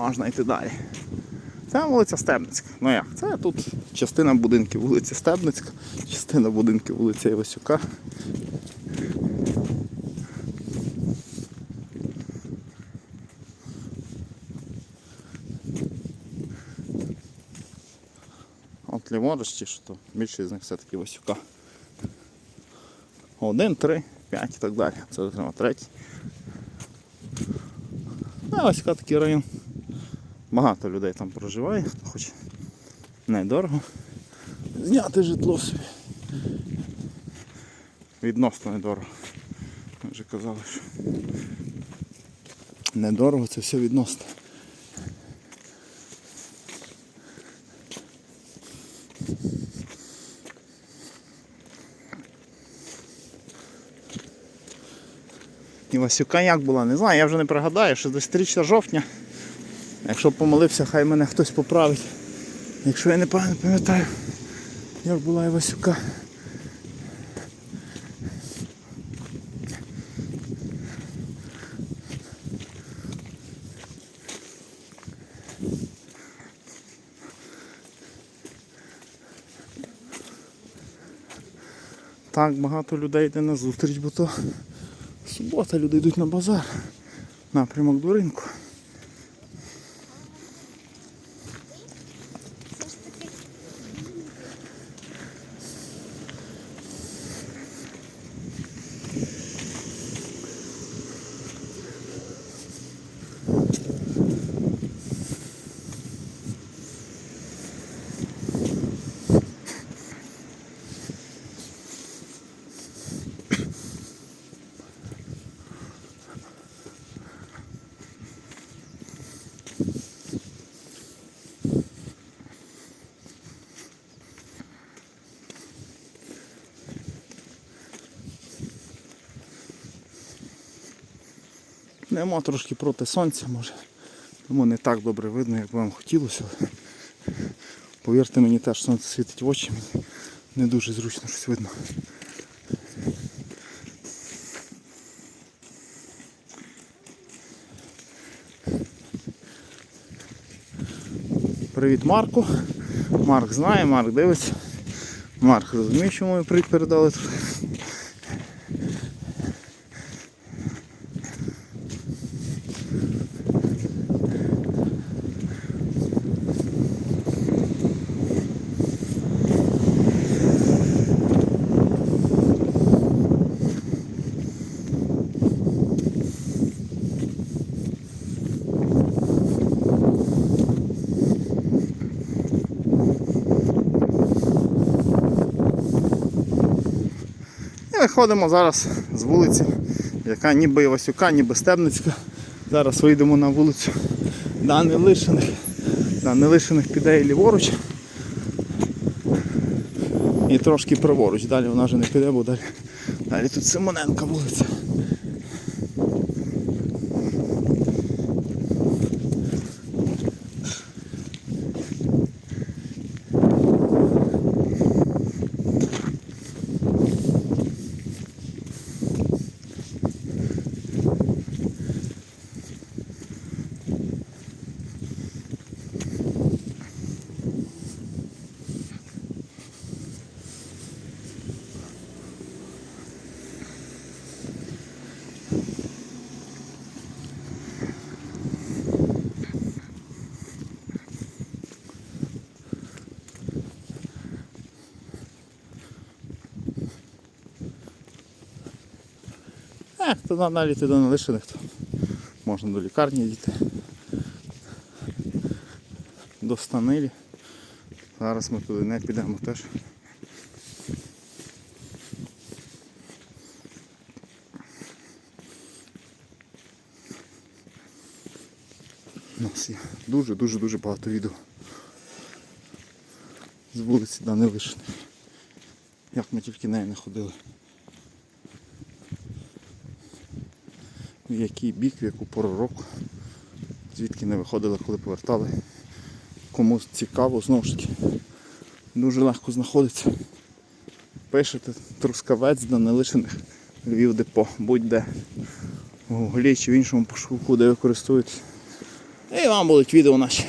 можна йти далі. Це вулиця Стебницька. Ну як? Це тут частина будинків вулиці Стебницька, частина будинків вулиця Івасюка. От ліворуч ті, що то більшість з них все-таки Васюка. Один, три, п'ять і так далі. Це отримав третій. Ось такий район. Багато людей там проживає, хоче недорого. Зняти житло собі. Відносно недорого. Ми вже казали, що недорого це все відносно. І Васюка як була, не знаю, я вже не пригадаю, що десь 3 жовтня. Якщо помилився, хай мене хтось поправить. Якщо я не пам'ятаю, як була Івасюка. Так багато людей йде на зустріч, бо то субота, люди йдуть на базар. Напрямок до ринку. Нема трошки проти сонця, може. Тому не так добре видно, як вам хотілося. Повірте мені теж сонце світить в очі, мені не дуже зручно щось видно. Привіт Марку. Марк знає, Марк дивиться. Марк розуміє, чому ми передали тут. І виходимо зараз з вулиці, яка ніби Івасюка, ніби Стебницька. Зараз вийдемо на вулицю Данилишиних. Данилишиних піде і ліворуч. І трошки праворуч. Далі вона вже не піде, бо далі, далі тут Симоненка вулиця. Е, то далі йти до налишених, то можна до лікарні дійти. До Станилі. Зараз ми туди не підемо теж. У нас є дуже-дуже-дуже багато відео з вулиці Данилишини. Як ми тільки нею не ходили. Який бік, в яку пору року, звідки не виходили, коли повертали. Кому цікаво, знову ж таки, дуже легко знаходиться. Пишете трускавець до нелишених Львів депо, будь-де в гуглі чи в іншому пошуку, де ви І вам будуть відео наші.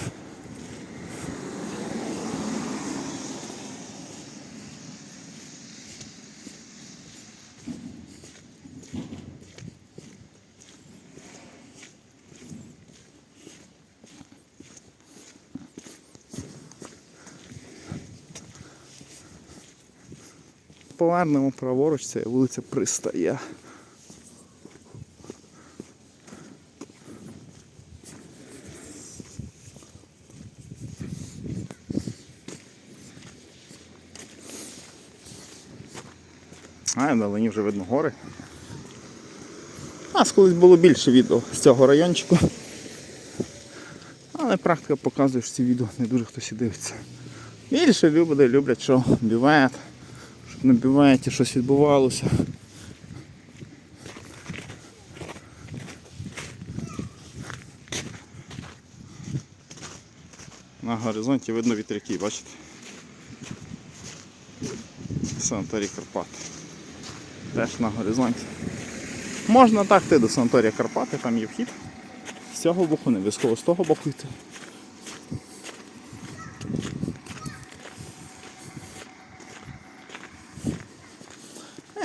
Повернемо праворуч, це вулиця Пристає. А, вдалині вже видно гори. Нас колись було більше відео з цього райончику. Але практика показує, що ці відео не дуже хтось і дивиться. Більше люди люблять, що бівет, на бюветі щось відбувалося. На горизонті видно вітряки, бачите? Санаторій Карпат. Теж на горизонті. Можна так йти до санаторія Карпати, там є вхід. З цього боку, не обов'язково з того боку йти.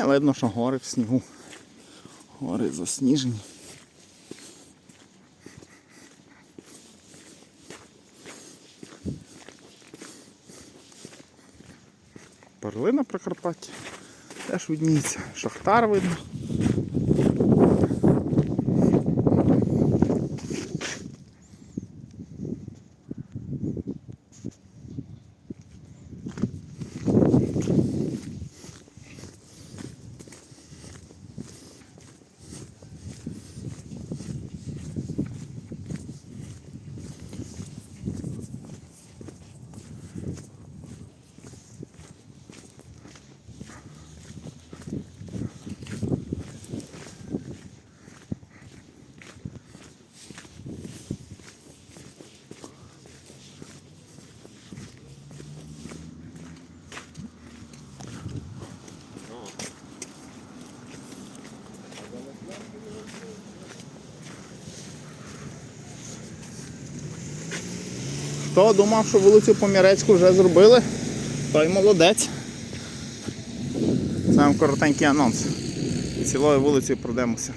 Видно, що гори в снігу. Гори засніжені. Перлина Прикарпаття. Теж видніється. Шахтар видно. Хто думав, що вулицю Помірецьку вже зробили, той молодець. Це вам коротенький анонс. Цілою вулицею пройдемося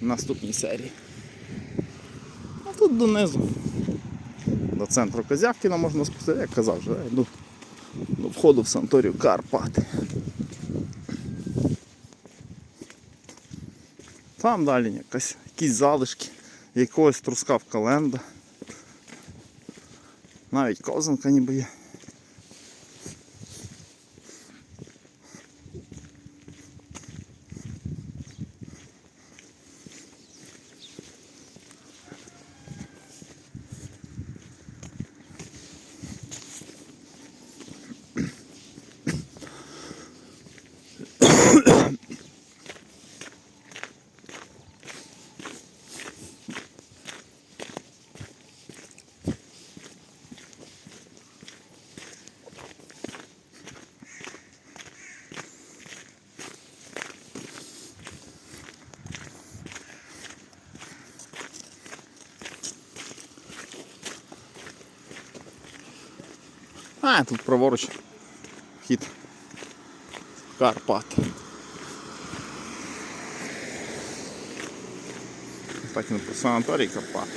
в наступній серії. А тут донизу. До центру Козявкіна можна спустити, як казав вже, до, до входу в санаторію Карпати. Там далі якась, якісь залишки, якогось трускавка ленда. Навіть козанка ніби є. А, тут праворуч вхід Карпат. Так санаторій Карпат.